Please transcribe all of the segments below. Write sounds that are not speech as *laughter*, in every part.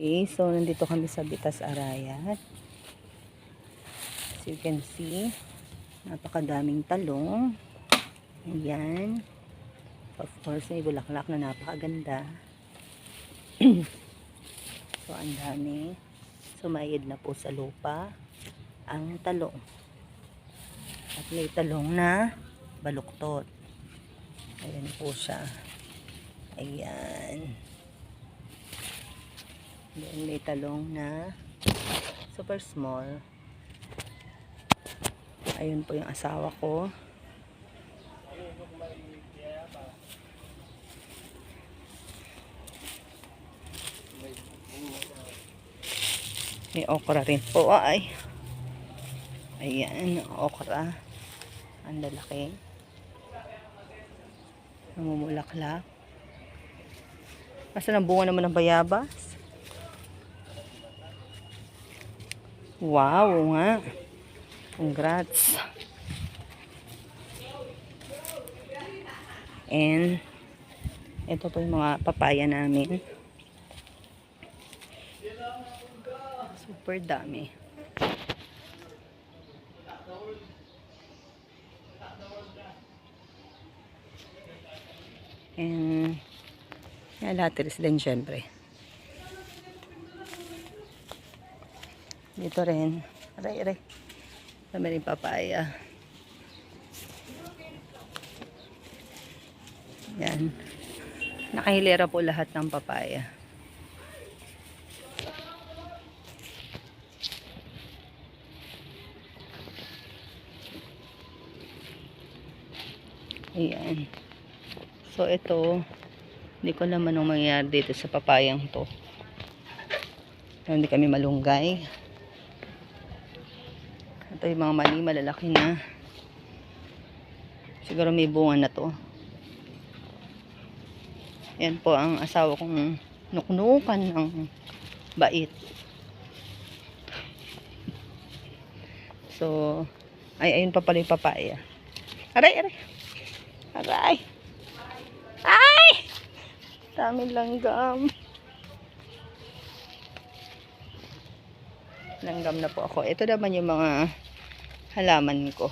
Okay, so nandito kami sa Bitas Arayat. As you can see, napakadaming talong. Ayan. Of course, may bulaklak na napakaganda. *clears throat* so, ang dami. Sumayid na po sa lupa ang talong. At may talong na baluktot. Ayan po siya. Ayan. Then may talong na super small. Ayun po yung asawa ko. May okra rin po. Ay. Ayan, okra. Ang lalaki. Namumulaklak. Asa ang bunga naman ng bayabas? Wow, nga. Congrats. And, ito po yung mga papaya namin. Super dami. And, yan, latris din syempre. Dito rin. Aray, aray. Dami rin papaya. Yan. Nakahilera po lahat ng papaya. Ayan. So, ito, hindi ko naman anong mangyayari dito sa papayang to. Hindi kami malunggay. Ito yung mga mani, malalaki na. Siguro may bunga na to. Yan po ang asawa kong nuknukan ng bait. So, ay, ayun pa pala yung papaya. Aray, aray. Aray. Ay! Dami langgam. Langgam na po ako. Ito naman yung mga halaman ko.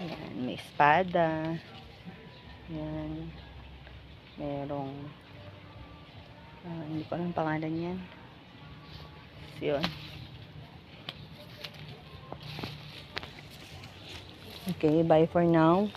Yan, may espada. Yan. Merong ah, hindi ko alam pangalan yan. So, yun. Okay, bye for now.